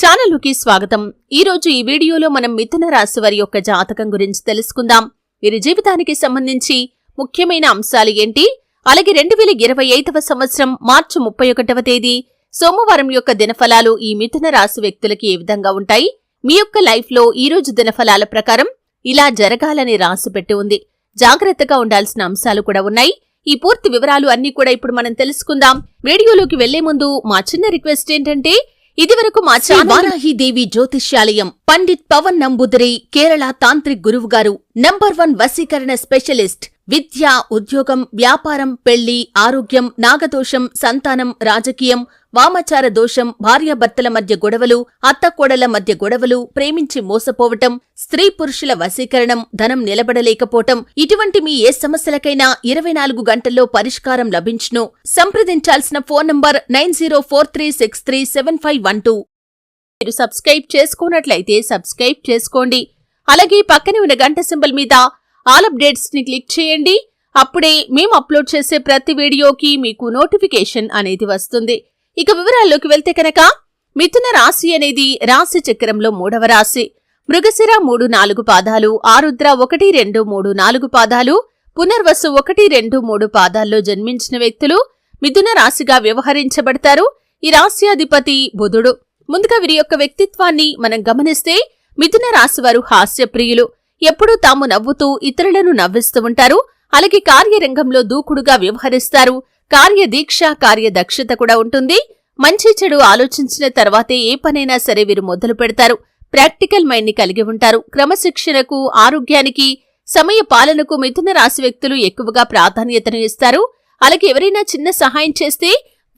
ఛానల్కి స్వాగతం. ఈరోజు ఈ వీడియోలో మనం మిథున రాశి వారి యొక్క జాతకం గురించి తెలుసుకుందాం. వీరి జీవితానికి సంబంధించి ముఖ్యమైన అంశాలు ఏంటి? అలాగే రెండు వేల ఇరవై ఐదవ సంవత్సరం మార్చి ముప్పై ఒకటవ తేదీ సోమవారం యొక్క దినఫలాలు ఈ మిథున రాశి వ్యక్తులకి ఏ విధంగా ఉంటాయి? మీ యొక్క లైఫ్లో ఈరోజు ఈ రోజు దినఫలాల ప్రకారం ఇలా జరగాలని రాసి పెట్టి ఉంది. జాగ్రత్తగా ఉండాల్సిన అంశాలు కూడా ఉన్నాయి. ఈ పూర్తి వివరాలు అన్ని కూడా ఇప్పుడు మనం తెలుసుకుందాం. వీడియోలోకి వెళ్ళే ముందు మా చిన్న రిక్వెస్ట్ ఏంటంటే ఇదివరకు మా ఛానల్ దేవి జ్యోతిష్యాలయం పండిత్ పవన్ నంబుదరి కేరళ తాంత్రిక్ గురువు గారు నంబర్ వన్ వశీకరణ స్పెషలిస్ట్ విద్య ఉద్యోగం వ్యాపారం పెళ్ళి ఆరోగ్యం నాగదోషం సంతానం రాజకీయం వామచార దోషం భార్యాభర్తల మధ్య గొడవలు అత్తకోడల మధ్య గొడవలు ప్రేమించి మోసపోవటం స్త్రీ పురుషుల వశీకరణం ధనం నిలబడలేకపోవటం ఇటువంటి మీ ఏ సమస్యలకైనా ఇరవై నాలుగు గంటల్లో పరిష్కారం లభించును. సంప్రదించాల్సిన phone number nine zero four three six three seven five one two. మీరు సబ్స్క్రైబ్ చేసుకున్నట్లయితే సబ్స్క్రైబ్ చేసుకోండి. అలాగే పక్కనే ఉన్న గంట సింబల్ మీద ఆల్ అప్డేట్స్ని క్లిక్ చేయండి. అప్పుడే మేము అప్లోడ్ చేసే ప్రతి వీడియోకి మీకు నోటిఫికేషన్ అనేది వస్తుంది. ఇక వివరాల్లోకి వెళ్తే కనుక మిథున రాశి అనేది రాశి చక్రంలో మూడవ రాశి. మృగశిర మూడు నాలుగు పాదాలు ఆరుద్ర ఒకటి రెండు మూడు నాలుగు పాదాలు పునర్వసు ఒకటి రెండు మూడు పాదాల్లో జన్మించిన వ్యక్తులు మిథున రాశిగా వ్యవహరించబడతారు. ఈ రాశ్యాధిపతి బుధుడు. ముందుగా వీరి యొక్క వ్యక్తిత్వాన్ని మనం గమనిస్తే మిథున రాశి వారు హాస్యప్రియులు. ఎప్పుడూ తాము నవ్వుతూ ఇతరులను నవ్విస్తూ ఉంటారు. అలాగే కార్యరంగంలో దూకుడుగా వ్యవహరిస్తారు. కార్యదీక్ష కార్యదక్షత కూడా ఉంటుంది. మంచి చెడు ఆలోచించిన తర్వాతే ఏ పనైనా సరే వీరు మొదలు పెడతారు. ప్రాక్టికల్ మైండ్ని కలిగి ఉంటారు. క్రమశిక్షణకు ఆరోగ్యానికి సమయ పాలనకు మిథున రాశి వ్యక్తులు ఎక్కువగా ప్రాధాన్యతను ఇస్తారు. అలాగే ఎవరైనా చిన్న సహాయం చేస్తే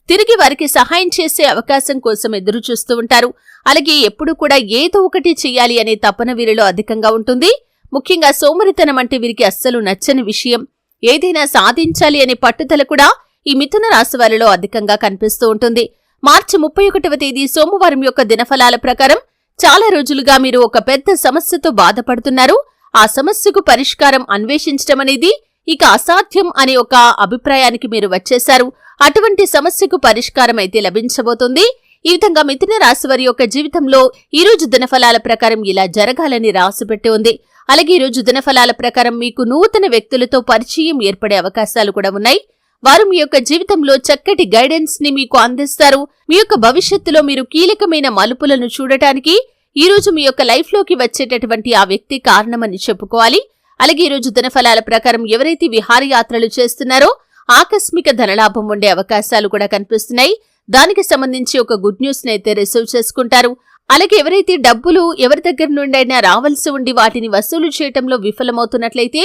తిరిగి వారికి సహాయం చేసే అవకాశం కోసం ఎదురు చూస్తూ ఉంటారు. అలాగే ఎప్పుడు కూడా ఏదో ఒకటి చెయ్యాలి అనే తపన వీరిలో అధికంగా ఉంటుంది. ముఖ్యంగా సోమరితనం అంటే వీరికి అస్సలు నచ్చని విషయం. ఏదైనా సాధించాలి అనే పట్టుదల కూడా ఈ మిథున రాశి వారిలో అధికంగా కనిపిస్తూ ఉంటుంది. మార్చి ముప్పై ఒకటవ తేదీ సోమవారం యొక్క దినఫలాల ప్రకారం చాలా రోజులుగా మీరు ఒక పెద్ద సమస్యతో బాధపడుతున్నారు. ఆ సమస్యకు పరిష్కారం అన్వేషించడం అనేది ఇక అసాధ్యం అనే ఒక అభిప్రాయానికి మీరు వచ్చేశారు. అటువంటి సమస్యకు పరిష్కారం అయితే లభించబోతుంది. ఈ విధంగా మిథున రాశి వారి యొక్క జీవితంలో ఈ రోజు దినఫలాల ప్రకారం ఇలా జరగాలని రాసిపెట్టి ఉంది. అలాగే ఈరోజు దినఫలాల ప్రకారం మీకు నూతన వ్యక్తులతో పరిచయం ఏర్పడే అవకాశాలు కూడా ఉన్నాయి. వారు మీ యొక్క జీవితంలో చక్కటి గైడెన్స్ని మీకు అందిస్తారు. మీ యొక్క భవిష్యత్తులో మీరు కీలకమైన మలుపులను చూడటానికి ఈ రోజు మీ యొక్క లైఫ్లోకి వచ్చేటటువంటి ఆ వ్యక్తి కారణమని చెప్పుకోవాలి. అలాగే ఈరోజు దినఫలాల ప్రకారం ఎవరైతే విహారయాత్రలు చేస్తున్నారో ఆకస్మిక ధనలాభం ఉండే అవకాశాలు కూడా కనిపిస్తున్నాయి. దానికి సంబంధించి ఒక గుడ్ న్యూస్ అయితే రిసీవ్ చేసుకుంటారు. అలాగే ఎవరైతే డబ్బులు ఎవరి దగ్గర నుండైనా రావాల్సి ఉండి వాటిని వసూలు చేయటంలో విఫలమవుతున్నట్లయితే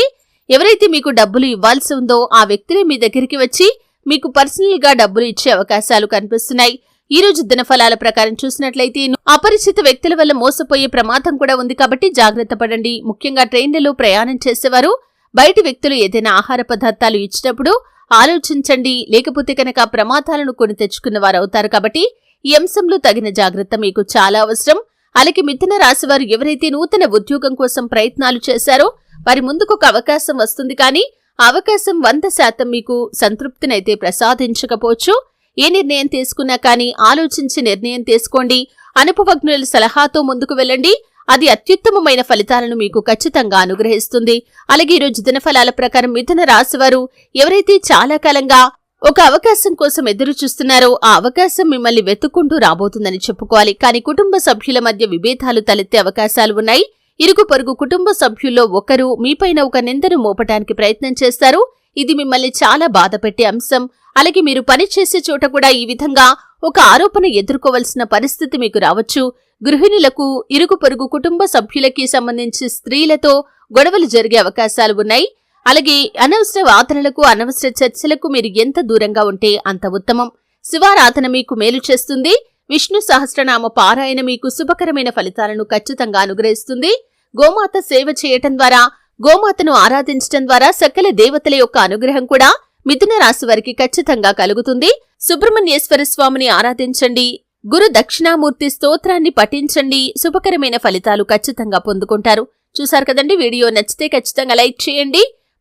ఎవరైతే మీకు డబ్బులు ఇవ్వాల్సి ఉందో ఆ వ్యక్తిని మీ దగ్గరికి వచ్చి మీకు పర్సనల్గా డబ్బులు ఇచ్చే అవకాశాలు కనిపిస్తున్నాయి. ఈ రోజు దినఫలాల ప్రకారం చూసినట్లయితే అపరిచిత వ్యక్తుల వల్ల మోసపోయే ప్రమాదం కూడా ఉంది కాబట్టి జాగ్రత్త పడండి. ముఖ్యంగా ట్రైన్లలో ప్రయాణం చేసేవారు బయటి వ్యక్తులు ఏదైనా ఆహార పదార్థాలు ఇచ్చినప్పుడు ఆలోచించండి. లేకపోతే కనుక ప్రమాదాలను కొని తెచ్చుకున్న వారు అవుతారు కాబట్టి ఈ అంశంలో తగిన జాగ్రత్త మీకు చాలా అవసరం. అలాగే మిథున రాశివారు ఎవరైతే నూతన ఉద్యోగం కోసం ప్రయత్నాలు చేశారో వారి ముందుకు ఒక అవకాశం వస్తుంది కానీ అవకాశం వంద శాతం మీకు సంతృప్తినైతే ప్రసాదించకపోవచ్చు. ఏ నిర్ణయం తీసుకున్నా కానీ ఆలోచించి నిర్ణయం తీసుకోండి. అనుభవజ్ఞుల సలహాతో ముందుకు వెళ్ళండి. అది అత్యుత్తమమైన ఫలితాలను మీకు ఖచ్చితంగా అనుగ్రహిస్తుంది. అలాగే ఈరోజు దినఫలాల ప్రకారం మిథున రాశివారు ఎవరైతే చాలా కాలంగా ఒక అవకాశం కోసం ఎదురు చూస్తున్నారో. ఆ అవకాశం మిమ్మల్ని వెతుక్కుంటూ రాబోతుందని చెప్పుకోవాలి. కానీ కుటుంబ సభ్యుల మధ్య విభేదాలు తలెత్తే అవకాశాలు ఉన్నాయి. ఇరుగు పొరుగు కుటుంబ సభ్యుల్లో ఒకరు మీపైన ఒక నిందను మోపటానికి ప్రయత్నం చేస్తారు. ఇది మిమ్మల్ని చాలా బాధపెట్టే అంశం. అలాగే మీరు పనిచేసే చోట కూడా ఈ విధంగా ఒక ఆరోపణ ఎదుర్కోవలసిన పరిస్థితి మీకు రావచ్చు. గృహిణులకు ఇరుగు పొరుగు కుటుంబ సభ్యులకి సంబంధించి స్త్రీలతో గొడవలు జరిగే అవకాశాలు ఉన్నాయి. అలాగే అనవసర వాదనలకు అనవసర చర్చలకు మీరు ఎంత దూరంగా ఉంటే అంత ఉత్తమం. శివారాధన మీకు మేలు చేస్తుంది. విష్ణు సహస్రనామ పారాయణ మీకు శుభకరమైన ఫలితాలను ఖచ్చితంగా అనుగ్రహిస్తుంది. గోమాత సేవ చేయటం ద్వారా గోమాతను ఆరాధించటం ద్వారా సకల దేవతల యొక్క అనుగ్రహం కూడా మిథున రాశి వారికి ఖచ్చితంగా కలుగుతుంది. సుబ్రహ్మణ్యేశ్వర స్వామిని ఆరాధించండి. గురు దక్షిణామూర్తి స్తోత్రాన్ని పఠించండి. శుభకరమైన ఫలితాలు ఖచ్చితంగా పొందుకుంటారు. చూసారు కదండి వీడియో. నచ్చితే ఖచ్చితంగా లైక్ చేయండి.